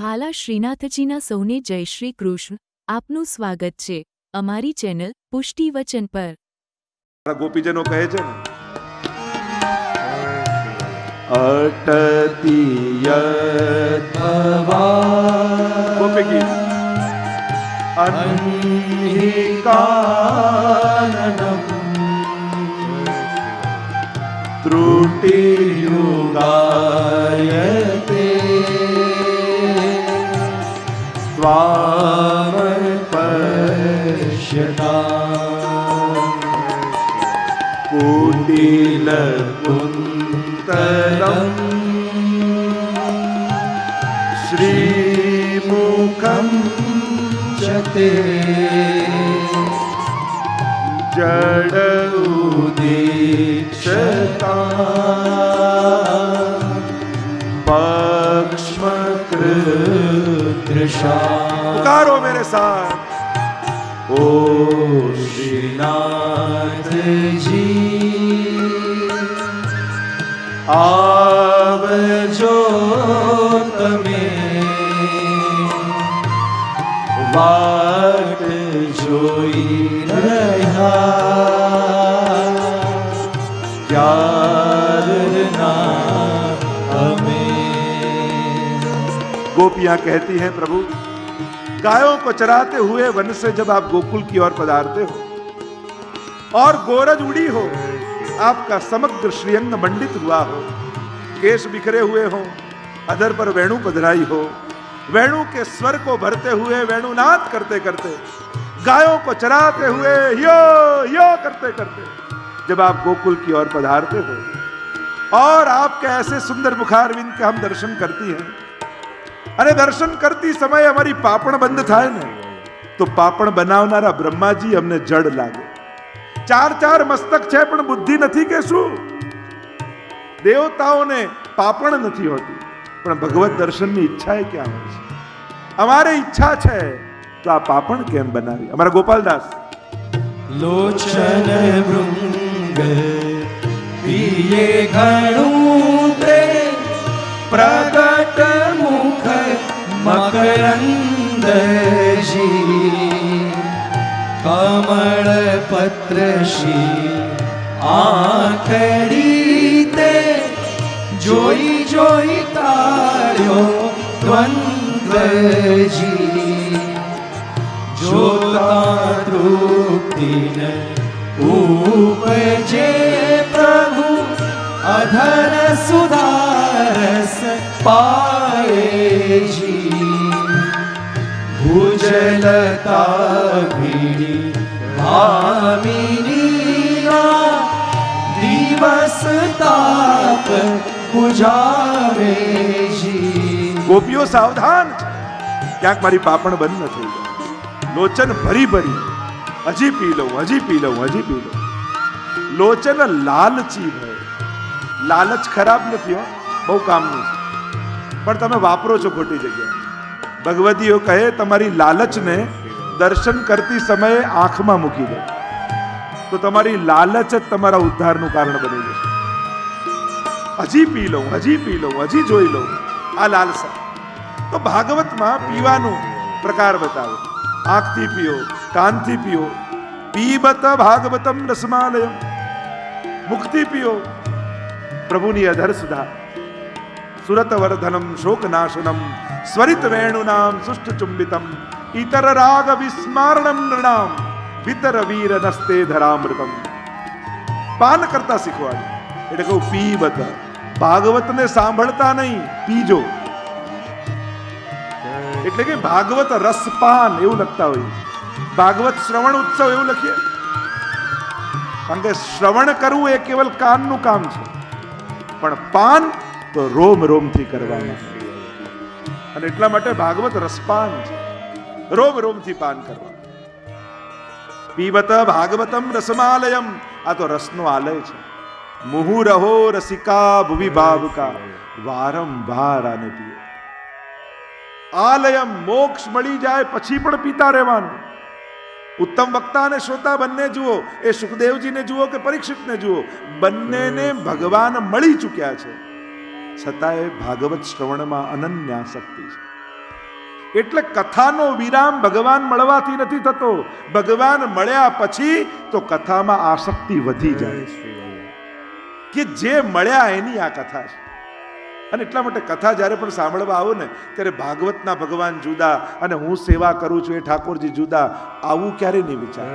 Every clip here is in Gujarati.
વહાલા શ્રીનાથજીના સૌને જય શ્રી કૃષ્ણ. આપનું સ્વાગત છે અમારી ચેનલ પુષ્ટિ વચન પર. ગોપીજનો કહે છે ગોપી અન્હિકાનનમ ત્રુટિયુગાયતે त्वामपश्यता कुटिलकुन्तलम् श्रीमुखं च ते जडौदीक्षता तृषा पुकारो मेरे साथ ओ श्रीनाथ जी आव जो तमें वाट जोई रहा गोपियाँ कहती हैं, प्रभु, गायों को चराते हुए वन से जब आप गोकुल की ओर पधारते हो और गोरज उड़ी हो, आपका समग्र श्रीअंग मंडित हुआ हो, केश बिखरे हुए हो, अधर पर वेणु पधराई हो, वेणु के स्वर को भरते हुए वेणुनाथ करते करते, गायों को चराते हुए, यो यो करते करते, जब आप गोकुल की ओर पधारते हो, और आपके ऐसे सुंदर मुखारविंद के हम दर्शन करती हैं અને દર્શન કરતી સમયે અમારી પાપણ બંધ થાય ને, તો પાપણ બનાવનારા બ્રહ્માજી અમને જડ લાગે. ચાર ચાર મસ્તક છે, પણ બુદ્ધિ નથી કે શું? દેવતાઓને પાપણ નથી હોતી, પણ ભગવત દર્શનની ઈચ્છા એ ક્યાં હોય છે? અમારે ઈચ્છા છે, તો આ પાપણ કેમ બનાવી? અમારા ગોપાલદાસ. લોચન ભૃંગ પ્રગટ મકરંદજી કમળ પત્ર શ્રી આખડી તે જોઈ જોઈ તાળ્યો દ્વંદ્વજી જોતા તૃપ્તિન ઉપજે પ્રભુ અધર સુધારસ પાએજી ભીડી ભામિનીના દિવસ તાપ બુજાવેજી ગોપીઓ સાવધાન, ક્યાંક મારી પાપણ બંધ ન થઈ જાય. લોચન ભરી ભરી, હજી પી લઉં, હજી પી લઉં, હજી પી લઉં. લોચન લાલચી ભય. લાલચ ખરાબ નથી હો, બહુ કામનું છે. પણ તમે વાપરો છો ખોટી જગ્યાએ. ભગવતીઓ કહે, તમારી લાલચને દર્શન કરતી સમયે આંખમાં મૂકી દે. તો તમારી લાલચ જ તમારા ઉદ્ધારનું કારણ બની જશે. હજી પી લઉં, હજી પી લઉં, હજી જોઈ લઉં. આ લાલસા. તો ભાગવતમાં પીવાનો પ્રકાર બતાવે. આંખથી પીઓ, કાનથી પીઓ. પીબત ભાગવતમ રસમાલય મુક્તિ પીઓ. પ્રભુની અધર સુધા. સુરત વર્ધનમ શોકનાશનમ સ્વરિત વેણુનામ સુષ્ટ ચુંબિતમ ઇતર રાગ વિસ્મારણમ નૃણામ વિતર વીર નસ્તે ધરામૃતમ પાન કરતા શીખવાડ્યું એટલે કહું પીબત ભાગવતને સાંભળતા નહીં પીજો એટલે કે ભાગવત રસપાન એવું લખતા હોય ભાગવત શ્રવણ ઉત્સવ એવું લખીએ કારણ કે શ્રવણ કરવું એ કેવલ કાનનું કામ છે પણ પાન તો રોમ રોમથી કરવાનું. અને એટલા માટે ભાગવત રસપાન છે. રોમ રોમથી પાન કરવા. પીબત ભાગવતમ રસમાલયમ. આ તો રસનો આલય છે. મુહુરહો રસિકા ભુવિ ભાવકા. વારંવાર આને પીએ. આલયમ મોક્ષ મળી જાય પછી પણ પીતા રહેવાનું. ઉત્તમ વક્તા અને શ્રોતા બંને જુઓ. એ સુખદેવજીને જુઓ કે પરીક્ષિતને જુઓ. બંનેને ભગવાન મળી ચૂક્યા છે. છતાંય ભાગવત શ્રવણમાં અનન્યાસક્તિ છે. એટલે કથાનો વિરામ ભગવાન મળવાથી નથી થતો. ભગવાન મળ્યા પછી તો કથામાં આસક્તિ વધી જાય. છે કે જે મળ્યા એની આ કથા છે. અને એટલા માટે કથા જ્યારે પણ સાંભળવા આવો ને ત્યારે ભાગવતના ભગવાન જુદા અને હું સેવા કરું છું એ ઠાકોરજી જુદા આવું ક્યારે નહીં વિચાર.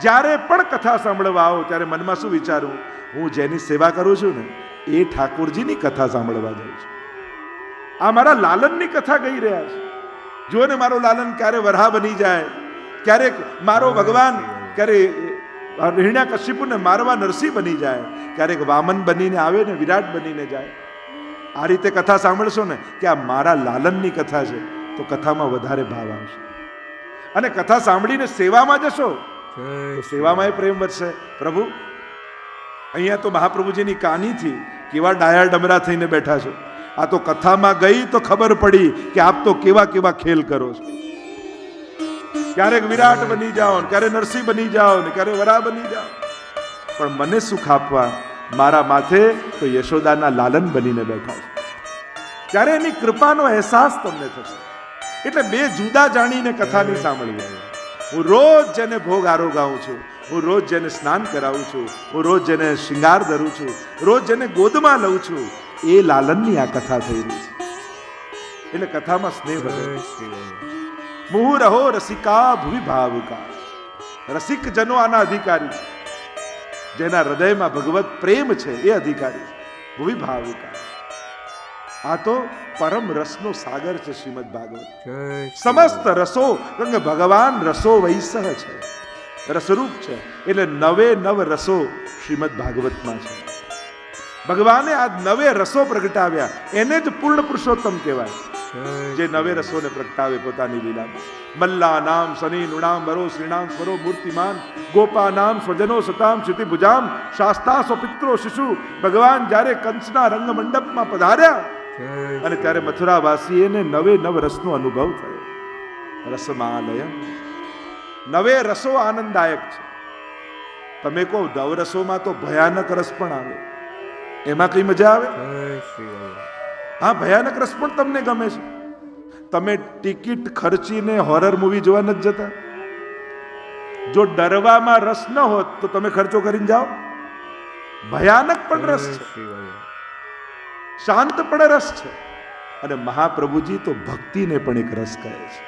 જ્યારે પણ કથા સાંભળવા આવો ત્યારે મનમાં શું વિચારું? હું જેની સેવા કરું છું ને એ ઠાકોરજીની કથા સાંભળવા જાઉં છું. આ મારા લાલનની કથા ગઈ રહ્યા છે. જુઓ ને મારો લાલન ક્યારે વરહા બની જાય ક્યારેક મારો ભગવાન ક્યારે હિરણ્યા કશ્યપુને મારવા નરસિંહ બની જાય ક્યારેક વામન બનીને આવે ને વિરાટ બનીને જાય. આ રીતે કથા સાંભળશો ને કે આ મારા લાલનની કથા છે તો કથામાં વધારે ભાવ આવશે. અને કથા સાંભળીને સેવામાં જશો તો સેવામાં એ પ્રેમ વધશે. પ્રભુ અહીંયા તો મહાપ્રભુજીની કાનીથી કેવા ડાયા ડમરા થઈને બેઠા છો. આ તો કથામાં ગઈ તો ખબર પડી કે આપ તો કેવા કેવા ખેલ કરો છો. ક્યારેક વિરાટ બની જાઓ ને ક્યારે નરસિંહ બની જાઓ ને ક્યારે વરા બની જાઓ. પણ મને સુખ આપવા મારા માથે તો યશોદાના લાલન બનીને બેઠા છે. ત્યારે એની કૃપાનો અહેસાસ તમને થશે. એટલે બે જુદા જાણીને કથા નહીં સાંભળવી હું રોજ જેને ભોગ આરોગાવું છું, હું રોજ જેને સ્નાન કરાવું છું, હું રોજ જેને શિંગાર ધરું છું, રોજ જેને ગોદમાં લઉં છું, એ લાલનની આ કથા થઈ રહી છે. એટલે કથામાં સ્નેહ વધે. મુહુ રહો રસિકા ભુવિ ભાવિકા રસિક જનો આના અધિકારી છે. જેના હૃદયમાં ભગવત પ્રેમ છે એ અધિકારી છે. ભાવિકા. આ તો પરમ રસનો સાગર છે શ્રીમદ ભાગવત. સમસ્ત રસો કારણ કે ભગવાન રસો વૈસહ છે. રસરૂપ છે. એટલે નવે નવ રસો શ્રીમદ ભાગવતમાં છે. ભગવાને આ નવે રસો પ્રગટાવ્યા. એને જ પૂર્ણ પુરુષોત્તમ કહેવાય. જે નવે રસોને પ્રગટાવે પોતાની લીલા. મલ્લા નામ શનિ નુણામ વરો શ્રીણામ સ્વરો, મૂર્તિમાન, ગોપા નામ, સ્વજનો સતામ, શ્રુતિ ભુજામ શાસ્તા સ્વપિત્રો શિશુ, ભગવાન જ્યારે કંસના રંગ મંડપમાં પધાર્યા, અને ત્યારે મથુરાવાસીએને નવે નવ રસનો અનુભવ થયો. રસમાલય. નવે રસો આનંદદાયક છે. તમે કહો, નવ રસોમાં તો ભયાનક રસ પણ આવે. એમાં કઈ મજા આવે? હા ભયાનક રસ પણ તમને ગમે છે? તમે ટિકિટ ખર્ચીને હોરર મૂવી જોવા નથી જતા? જો ડરવામાં રસ ન હોત તો તમે ખર્ચો કરીને જાઓ. ભયાનક પણ રસ છે. શાંત પણ રસ છે. અને મહાપ્રભુજી તો ભક્તિને પણ એક રસ કહે છે.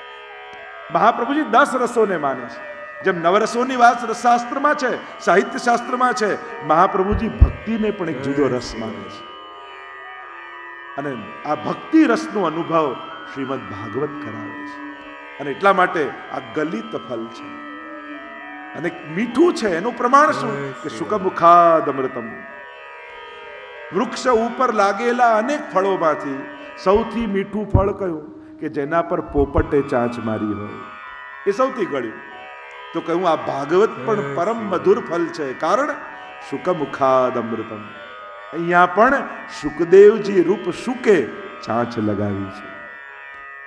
મહાપ્રભુજી દસ રસોને માને છે. જેમ નવરસોની વાત રસશાસ્ત્રમાં છે સાહિત્ય શાસ્ત્રમાં છે, મહાપ્રભુજી ભક્તિને પણ એક જુદો રસ માને છે. અને આ ભક્તિ રસનો અનુભવ શ્રીમદ ભાગવત કરાવે છે. અને એટલા માટે આ ગલિત ફલ છે. અને મીઠું છે એનું પ્રમાણ શું? કે સુખમુખાદ અમૃતમ વૃક્ષ ઉપર લાગેલા અનેક ફળોમાંથી સૌથી મીઠું ફળ કયું? કે જેના પર પોપટે ચાંચ મારી હોય. એ સૌથી ગળ્યું. તો કહ્યું આ ભાગવત પણ પરમ મધુર ફલ છે. કારણ સુખમુખાદ અમૃતમ અહીંયા પણ સુખદેવજી રૂપ સુકે ચાંચ લગાવી છે.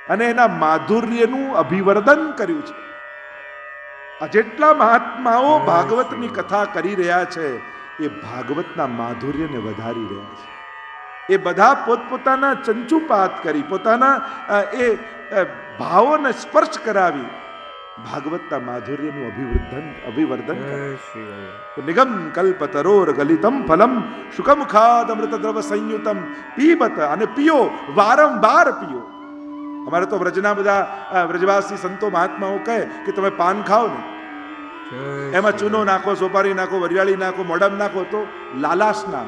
અને એના માધુર્યનું અભિવર્ધન કર્યું છે. આ જેટલા મહાત્માઓ ભાગવતની કથા કરી રહ્યા છે, એ ભાગવતના માધુર્યને વધારી રહ્યા છે. એ બધા પોતપોતાના ચંચુપાત કરી, પોતાના એ ભાવોને સ્પર્શ કરાવી ભાગવતના માધુર્યનું અભિવર્ધન અભિવર્ધન નિગમ કલ્પ તરોર ગલિતમ ફલમ શુકમુખાદ અમૃત દ્રવ સંયુતમ પીબત અને પીઓ વારંવાર પીઓ અમારે તો વ્રજના બધા વ્રજવાસી સંતો મહાત્માઓ કહે કે તમે પાન ખાઓ ને એમાં ચૂનો નાખો સોપારી નાખો વરિયાળી નાખો મોડમ નાખો તો લાલાશ ના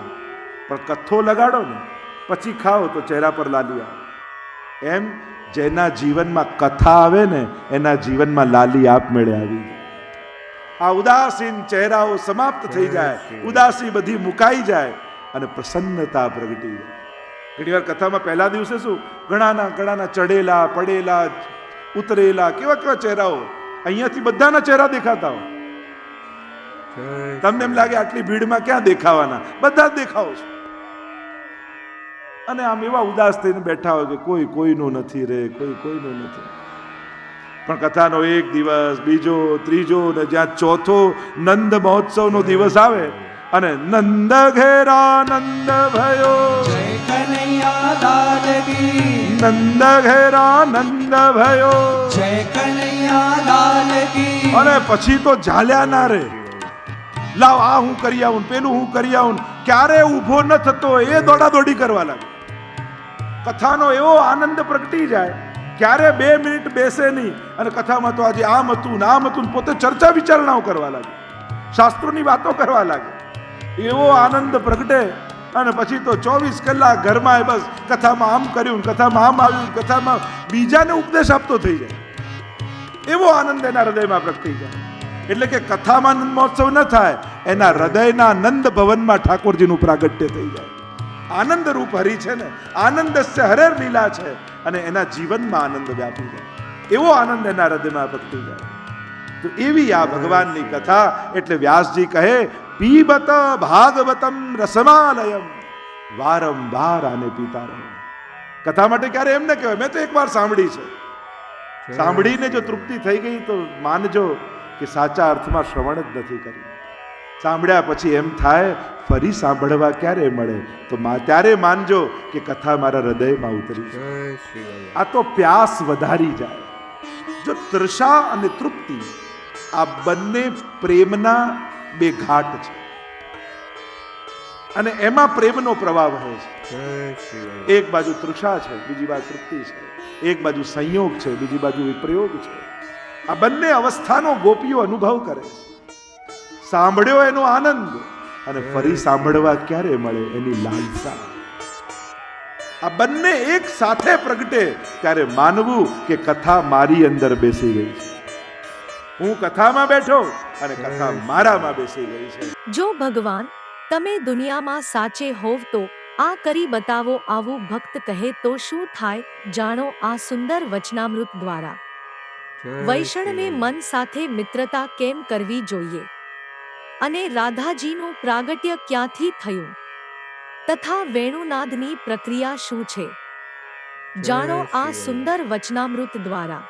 પણ કથ્થો લગાડો ને પછી ખાઓ તો ચહેરા પર લાલી આવે એમ જેના જીવનમાં કથા આવે ને એના જીવનમાં લાલી આપમેળે આવી આ ઉદાસીન ચહેરાઓ સમાપ્ત થઈ જાય ઉદાસી બધી મુકાઈ જાય અને પ્રસન્નતા પ્રગટી જાય. ઘણી વાર કથામાં પહેલા દિવસે શું? ઘણાના ઘણાના ચડેલા પડેલા ઉતરેલા કેવા કેવા ચહેરાઓ અહીંયાથી બધાના ચહેરા દેખાતા હોય. તમને એમ લાગે આટલી ભીડમાં ક્યાં દેખાવાના? બધા જ દેખાવો છો. અને આમ એવા ઉદાસ થઈને બેઠા હોય કે કોઈ કોઈનું નથી રે, કોઈ કોઈનું નથી. પણ કથાનો એક દિવસ, બીજો, ત્રીજો ને જ્યાં ચોથો નંદ મહોત્સવનો દિવસ આવે અને નંદ ઘેરા નંદ ભયો. નંદ ઘેરા નંદ ભયો. અને પછી તો ઝાલ્યા ના રે. લાવ આ હું કરી આવું પેલું હું કરી આવું ક્યારે ઊભો ન થતો એ દોડા દોડી કરવા લાગે કથાનો એવો આનંદ પ્રગટી જાય, ક્યારે બે મિનિટ બેસે નહીં અને કથામાં તો આજે આમ હતું આમ હતું પોતે ચર્ચા વિચારણાઓ કરવા લાગે, શાસ્ત્રોની વાતો કરવા લાગે. એવો આનંદ પ્રગટે અને પછી તો ચોવીસ કલાક ઘરમાં એ બસ કથામાં આમ કર્યું કથામાં આમ આવ્યું કથામાં બીજાને ઉપદેશ આપતો થઈ જાય. એવો આનંદ એના હૃદયમાં પ્રગટી જાય. એટલે કે કથામાં આનંદ મહોત્સવ ન થાય, એના હૃદયના નંદ ભવનમાં ઠાકોરજીનું પ્રાગટ્ય થઈ જાય. આનંદ રૂપ હરી છે ને આનંદ હરેર લીલા છે અને એના જીવનમાં આનંદ વ્યાપી જાય. એવો આનંદ એના હૃદયમાં પ્રગટી જાય. તો એવી આ ભગવાનની કથા એટલે વ્યાસજી કહે પીબત ભાગવતમ રસમાલયમ વારંવાર આને પીતા રહો. કથા માટે ક્યારે એમ ન કહેવાય મેં તો એકવાર સાંભળી છે. સાંભળીને જો તૃપ્તિ થઈ ગઈ તો માનજો કે સાચા અર્થમાં શ્રવણ જ નથી કર્યું. સાંભળ્યા પછી એમ થાય ફરી સાંભળવા ક્યારે મળે? તો મા- ત્યારે માનજો કે કથા મારા હૃદયમાં ઉતરી આ તો પ્યાસ વધારી જાય. જો તૃષા અને તૃપ્તિ આ બંને પ્રેમના બે ઘાટ છે. અને એમાં પ્રેમનો પ્રવાહ વહે છે. એક બાજુ તૃષા છે બીજી બાજુ તૃપ્તિ છે. એક બાજુ સંયોગ છે બીજી બાજુ વિપ્રયોગ છે. આ બંને અવસ્થાનો ગોપીઓ અનુભવ કરે છે. સાંભળ્યો એનો આનંદ? અને ફરી સાંભળવા ક્યારે મળે એની લાલસા? આ બંને એક સાથે પ્રગટે ત્યારે માનવું કે કથા મારી અંદર બેસી ગઈ છે. હું કથામાં બેઠો અને કથા મારામાં બેસી ગઈ છે. જો ભગવાન તમે દુનિયામાં સાચે હોવ તો આ કરી બતાવો આવું ભક્ત કહે તો શું થાય જાણો આ સુંદર વચનામૃત દ્વારા. વૈષ્ણવે મન સાથે મિત્રતા કેમ કરવી જોઈએ? અને રાધાજીનું પ્રાગટ્ય ક્યાંથી થયું? તથા વેણુનાદની પ્રક્રિયા શું છે? જાણો આ સુંદર વચનામૃત દ્વારા.